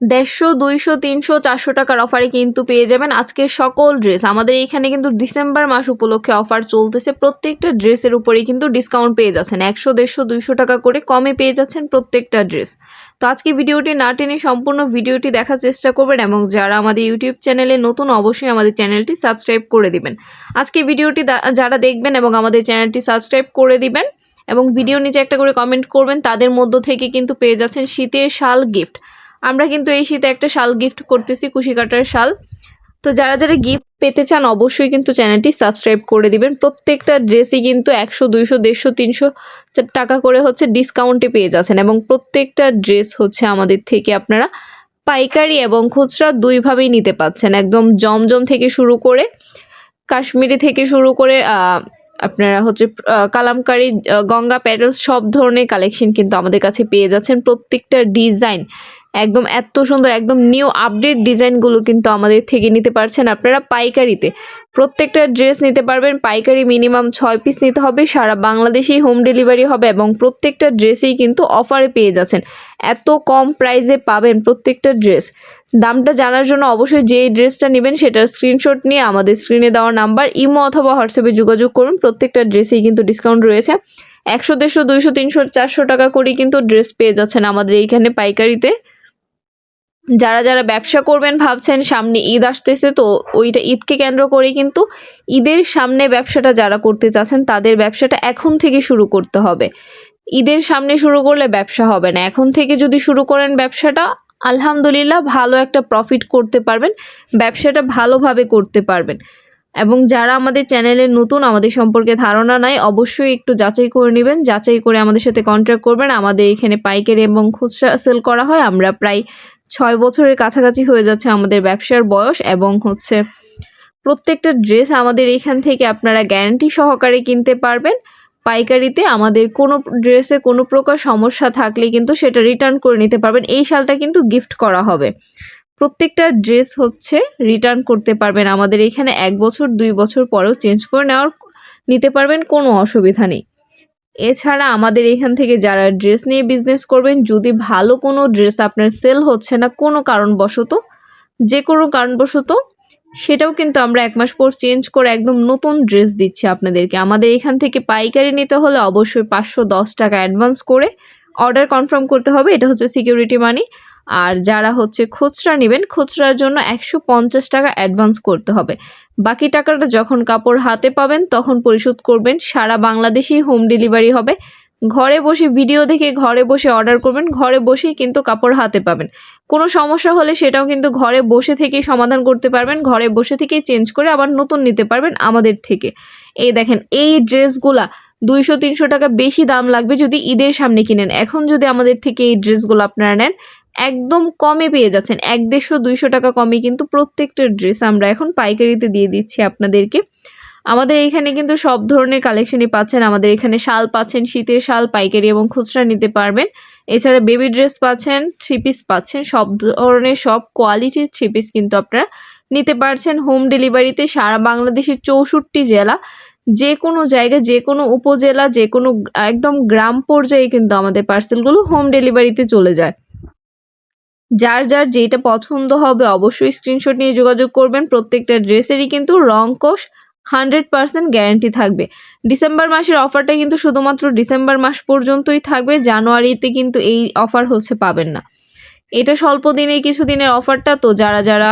দেড়শো, দুইশো, তিনশো, চারশো টাকার অফারে কিন্তু পেয়ে যাবেন আজকে সকল ড্রেস আমাদের এখানে কিন্তু ডিসেম্বর মাস উপলক্ষে অফার চলতেছে। প্রত্যেকটা ড্রেসের উপরেই কিন্তু ডিসকাউন্ট পেয়ে যাচ্ছেন। একশো, দেড়শো, দুইশো টাকা করে কমে পেয়ে যাচ্ছেন প্রত্যেকটা ড্রেস তো আজকে ভিডিওটি না টেনে সম্পূর্ণ ভিডিওটি দেখার চেষ্টা করবেন এবং যারা আমাদের ইউটিউব চ্যানেলে নতুন অবশ্যই আমাদের চ্যানেলটি সাবস্ক্রাইব করে দিবেন। আজকে ভিডিওটি যারা দেখবেন এবং আমাদের চ্যানেলটি সাবস্ক্রাইব করে দিবেন এবং ভিডিও নিচে একটা করে কমেন্ট করবেন, তাদের মধ্য থেকে কিন্তু পেয়ে যাচ্ছেন শীতের শাল গিফট আমরা কিন্তু এই শীতে একটা শাল গিফট করতেছি, কুশি কাটার শাল। তো যারা যারা গিফট পেতে চান, অবশ্যই কিন্তু চ্যানেলটি সাবস্ক্রাইব করে দিবেন। প্রত্যেকটা ড্রেসই কিন্তু একশো, দুইশো, দেড়শো, তিনশো টাকা করে হচ্ছে ডিসকাউন্টে পেয়ে যাচ্ছেন এবং প্রত্যেকটা ড্রেস হচ্ছে আমাদের থেকে আপনারা পাইকারি এবং খুচরা দুইভাবেই নিতে পাচ্ছেন। একদম জমজম থেকে শুরু করে কাশ্মীরি থেকে শুরু করে আপনারা হচ্ছে কালামকারি গঙ্গা প্যাটেলস সব ধরনের কালেকশন কিন্তু আমাদের কাছে পেয়ে যাচ্ছেন। প্রত্যেকটা ডিজাইন একদম এত সুন্দর, একদম নিউ আপডেট ডিজাইনগুলো কিন্তু আমাদের থেকে নিতে পারছেন আপনারা পাইকারিতে। প্রত্যেকটা ড্রেস নিতে পারবেন, পাইকারি মিনিমাম ছয় পিস নিতে হবে, সারা বাংলাদেশেই হোম ডেলিভারি হবে এবং প্রত্যেকটা ড্রেসেই কিন্তু অফারে পেয়ে যাচ্ছেন। এত কম প্রাইসে পাবেন প্রত্যেকটা ড্রেস দামটা জানার জন্য অবশ্যই যে ড্রেসটা নেবেন সেটার স্ক্রিনশট নিয়ে আমাদের স্ক্রিনে দেওয়া নাম্বার ইমো অথবা হোয়াটসঅ্যাপে যোগাযোগ করুন, প্রত্যেকটা ড্রেসেই কিন্তু ডিসকাউন্ট রয়েছে। একশো দেড়শো, দুইশো, তিনশো, চারশো টাকা করেই কিন্তু ড্রেস পেয়ে যাচ্ছেন আমাদের এইখানে পাইকারিতে। যারা যারা ব্যবসা করবেন ভাবছেন সামনে ঈদ আসতেছে, তো ওইটা ঈদকে কেন্দ্র করে কিন্তু ঈদের সামনে ব্যবসাটা যারা করতে চাচ্ছেন, তাদের ব্যবসাটা এখন থেকে শুরু করতে হবে। ঈদের সামনে শুরু করলে ব্যবসা হবে না। এখন থেকে যদি শুরু করেন ব্যবসাটা, আলহামদুলিল্লাহ ভালো একটা প্রফিট করতে পারবেন, ব্যবসাটা ভালোভাবে করতে পারবেন। এবং যারা আমাদের চ্যানেলে নতুন, আমাদের সম্পর্কে ধারণা নাই, অবশ্যই একটু যাচাই করে নেবেন। যাচাই করে আমাদের সাথে কন্ট্যাক্ট করবেন। আমাদের এখানে পাইকারি এবং খুচরা সেল করা হয়। আমরা প্রায় ছয় বছরের কাছাকাছি হয়ে যাচ্ছে আমাদের ব্যবসার বয়স এবং হচ্ছে প্রত্যেকটা ড্রেস আমাদের এখান থেকে আপনারা গ্যারান্টি সহকারে কিনতে পারবেন। পাইকারিতে আমাদের কোনো ড্রেসে কোনো প্রকার সমস্যা থাকলে কিন্তু সেটা রিটার্ন করে নিতে পারবেন। এই শালটা কিন্তু গিফট করা হবে। প্রত্যেকটা ড্রেস হচ্ছে রিটার্ন করতে পারবেন। আমাদের এখানে এক বছর, দুই বছর পরেও চেঞ্জ করে নেওয়ার, নিতে পারবেন, কোনো অসুবিধা নেই। এছাড়া আমাদের এখান থেকে যারা ড্রেস নিয়ে বিজনেস করবেন, যদি ভালো কোনো ড্রেস আপনার সেল হচ্ছে না, কোনো কারণবশত, যে কোনো কারণবশত, সেটাও কিন্তু আমরা এক মাস পর চেঞ্জ করে একদম নতুন ড্রেস দিচ্ছি আপনাদেরকে। আমাদের এখান থেকে পাইকারি নিতে হলে অবশ্যই পাঁচশো দশ টাকা অ্যাডভান্স করে অর্ডার কনফার্ম করতে হবে। এটা হচ্ছে সিকিউরিটি মানি আর যারা হচ্ছে খুচরা নেবেন, খুচরার জন্য একশো পঞ্চাশ টাকা অ্যাডভান্স করতে হবে। বাকি টাকাটা যখন কাপড় হাতে পাবেন, তখন পরিশোধ করবেন। সারা বাংলাদেশেই হোম ডেলিভারি হবে। ঘরে বসে ভিডিও দেখে ঘরে বসে অর্ডার করবেন। ঘরে বসেই কিন্তু কাপড় হাতে পাবেন। কোনো সমস্যা হলে সেটাও কিন্তু ঘরে বসে থেকেই সমাধান করতে পারবেন। ঘরে বসে থেকেই চেঞ্জ করে আবার নতুন নিতে পারবেন আমাদের থেকে। এই দেখেন, এই ড্রেসগুলা দুইশো তিনশো টাকা বেশি দাম লাগবে যদি ঈদের সামনে কিনেন। এখন যদি আমাদের থেকে এই ড্রেসগুলো আপনারা নেন একদম কমে পেয়ে যাচ্ছেন। এক দেড়শো, দুইশো টাকা কমে কিন্তু প্রত্যেকটা ড্রেস আমরা এখন পাইকারিতে দিয়ে দিচ্ছি আপনাদেরকে। আমাদের এইখানে কিন্তু সব ধরনের কালেকশনই পাচ্ছেন। আমাদের এখানে শাল পাচ্ছেন, শীতের শাল, পাইকারি এবং খুচরা নিতে পারবেন। এছাড়া বেবি ড্রেস পাচ্ছেন থ্রি পিস পাচ্ছেন। সব ধরনের, সব কোয়ালিটির থ্রি পিস কিন্তু আপনারা নিতে পারছেন। হোম ডেলিভারিতে সারা বাংলাদেশের চৌষট্টি জেলা। যে কোনো জায়গায় যে কোনো উপজেলা যে কোনো একদম গ্রাম পর্যায়ে কিন্তু আমাদের পার্সেলগুলো হোম ডেলিভারিতে চলে যায়। যার যার যেটা পছন্দ হবে অবশ্যই স্ক্রিনশট নিয়ে যোগাযোগ করবেন। প্রত্যেকটা ড্রেসেরই কিন্তু রং কোষ হান্ড্রেড পারসেন্ট গ্যারান্টি থাকবে। ডিসেম্বর মাসের অফারটা কিন্তু শুধুমাত্র ডিসেম্বর মাস পর্যন্তই থাকবে। জানুয়ারিতে কিন্তু এই অফার হচ্ছে পাবেন না। এটা স্বল্প দিনের কিছু দিনের অফারটা তো যারা যারা